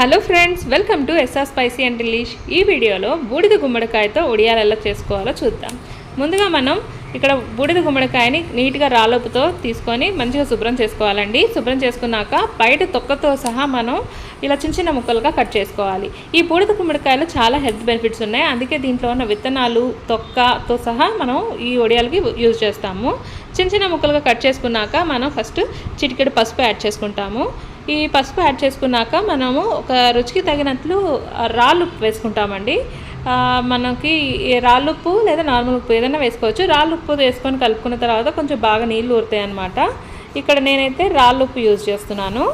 Hello friends welcome to S R spicy and delish ఈ వీడియోలో బూడిద గుమ్మడికాయతో ఉడియాలు ఎలా చేసుకోవాలో చూద్దాం. ముందుగా మనం ఇక్కడ బూడిద గుమ్మడికాయని నీట్గా రాలోపుతో తీసుకొని మంచిగా శుభ్రం చేసుకోవాలండి. శుభ్రం చేసుకున్నాక బయట తొక్కతో సహా మనం ఇలా చిన్న చిన్న ముక్కలుగా కట్ చేసుకోవాలి. ఈ బూడిద గుమ్మడికాయలో చాలా హెల్త్ బెనిఫిట్స్ ఉన్నాయి. అందుకే దీంట్లో ఉన్న విత్తనాలు తొక్కతో సహా మనం ఈ ఒడియాలకి యూజ్ చేస్తాము. చిన్న చిన్న ముక్కలుగా కట్ చేసుకున్నాక మనం ఫస్ట్ చిటికెడు పసుపు యాడ్ చేసుకుంటాము. ఈ పసుపు యాడ్ చేసుకున్నాక మనము ఒక రుచికి తగినట్లు రాళ్ళు ఉప్పు వేసుకుంటామండి. మనకి రాళ్ళు ఉప్పు లేదా నార్మల్ ఉప్పు ఏదైనా వేసుకోవచ్చు. రాళ్ళు ఉప్పు వేసుకొని కలుపుకున్న తర్వాత కొంచెం బాగా నీళ్ళు ఊరుతాయి అన్నమాట. ఇక్కడ నేనైతే రాళ్ళు ఉప్పు యూజ్ చేస్తున్నాను.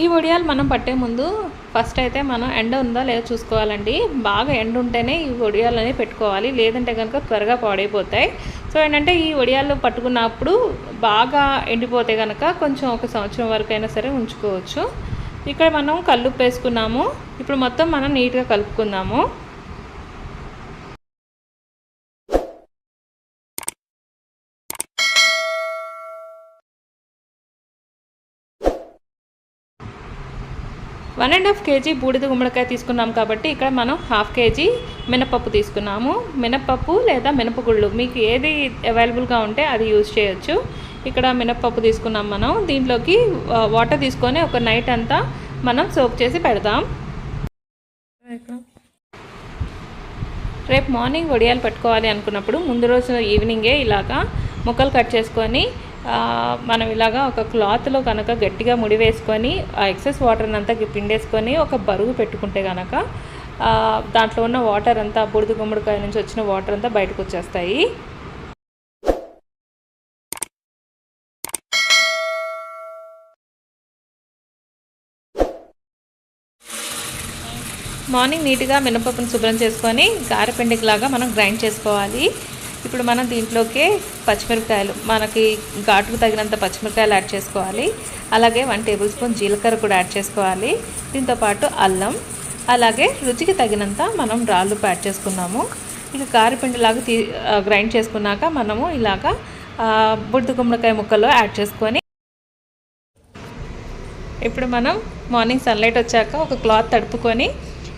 ఈ వడియాలు మనం పట్టే ముందు ఫస్ట్ అయితే మనం ఎండ ఉందా లేదా చూసుకోవాలండి. బాగా ఎండ ఉంటేనే ఈ వడియాలు అనేవి పెట్టుకోవాలి. లేదంటే కనుక త్వరగా పాడైపోతాయి. సో ఏంటంటే ఈ వడియాల్లో పట్టుకున్నప్పుడు బాగా ఎండిపోతే కనుక కొంచెం ఒక సంవత్సరం వరకు అయినా సరే ఉంచుకోవచ్చు. ఇక్కడ మనం కల్లుప్పు వేసుకున్నాము ఇప్పుడు మొత్తం మనం నీట్గా కలుపుకుందాము వన్ అండ్ హాఫ్ కేజీ బూడిద గుమ్మడికాయ తీసుకున్నాం కాబట్టి ఇక్కడ మనం హాఫ్ కేజీ మినపప్పు తీసుకున్నాము. మినపప్పు లేదా మినపగుళ్ళు మీకు ఏది అవైలబుల్గా ఉంటే అది యూజ్ చేయొచ్చు. ఇక్కడ మినపప్పు తీసుకున్నాం మనం. దీంట్లోకి వాటర్ తీసుకొని ఒక నైట్ అంతా మనం సోప్ చేసి పెడదాం రేపు మార్నింగ్ వడియాలు పెట్టుకోవాలి అనుకున్నప్పుడు ముందు రోజు ఈవినింగే ఇలాగా ముక్కలు కట్ చేసుకొని మనం ఇలాగా ఒక క్లాత్లో కనుక గట్టిగా ముడి వేసుకొని ఆ ఎక్సెస్ వాటర్ అంతా పిండేసుకొని ఒక బరువు పెట్టుకుంటే కనుక దాంట్లో ఉన్న వాటర్ అంతా బుడిది గుమ్మడికాయ నుంచి వచ్చిన వాటర్ అంతా బయటకు వచ్చేస్తాయి. మార్నింగ్ నీట్గా మినపప్పును శుభ్రం చేసుకొని గారెపిండిలాగా మనం గ్రైండ్ చేసుకోవాలి. ఇప్పుడు మనం దీంట్లోకి పచ్చిమిరపకాయలు మనకి ఘాటుకు తగినంత పచ్చిమిరపకాయలు యాడ్ చేసుకోవాలి. అలాగే వన్ టేబుల్ స్పూన్ జీలకర్ర కూడా యాడ్ చేసుకోవాలి. దీంతోపాటు అల్లం అలాగే రుచికి తగినంత మనం రాళ్ళు యాడ్ చేసుకున్నాము. ఇక కారిపిండిలాగా తీ గ్రైండ్ చేసుకున్నాక మనము ఇలాగా బుడ్డు గుమ్మడికాయ ముక్కలు యాడ్ చేసుకొని ఇప్పుడు మనం మార్నింగ్ సన్లైట్ వచ్చాక ఒక క్లాత్ తడుపుకొని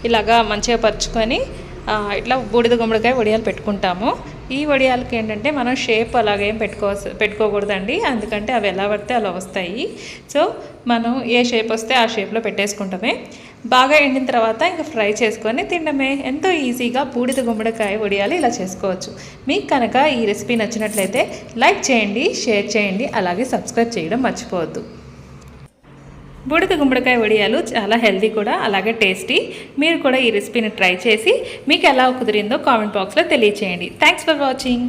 ఇలాగా మంచిగా పరుచుకొని ఇట్లా బూడిద గుమ్మడికాయ వడియాలు పెట్టుకుంటాము. ఈ వడియాలకి ఏంటంటే మనం షేప్ అలాగేం పెట్టుకో పెట్టుకోకూడదండి. ఎందుకంటే అవి ఎలా పడితే అలా వస్తాయి. సో మనం ఏ షేప్ వస్తే ఆ షేప్లో పెట్టేసుకుంటామే. బాగా ఎండిన తర్వాత ఇంకా ఫ్రై చేసుకొని తినడమే. ఎంతో ఈజీగా బూడిద గుమ్మడికాయ వడియాలు ఇలా చేసుకోవచ్చు. మీకు కనుక ఈ రెసిపీ నచ్చినట్లయితే లైక్ చేయండి షేర్ చేయండి అలాగే సబ్స్క్రైబ్ చేయడం మర్చిపోవద్దు. బూడిద గుమ్మడికాయ వడియాలు చాలా హెల్దీ కూడా అలాగే టేస్టీ. మీరు కూడా ఈ రెసిపీని ట్రై చేసి మీకు ఎలా కుదిరిందో కామెంట్ బాక్స్లో తెలియచేయండి. Thanks for watching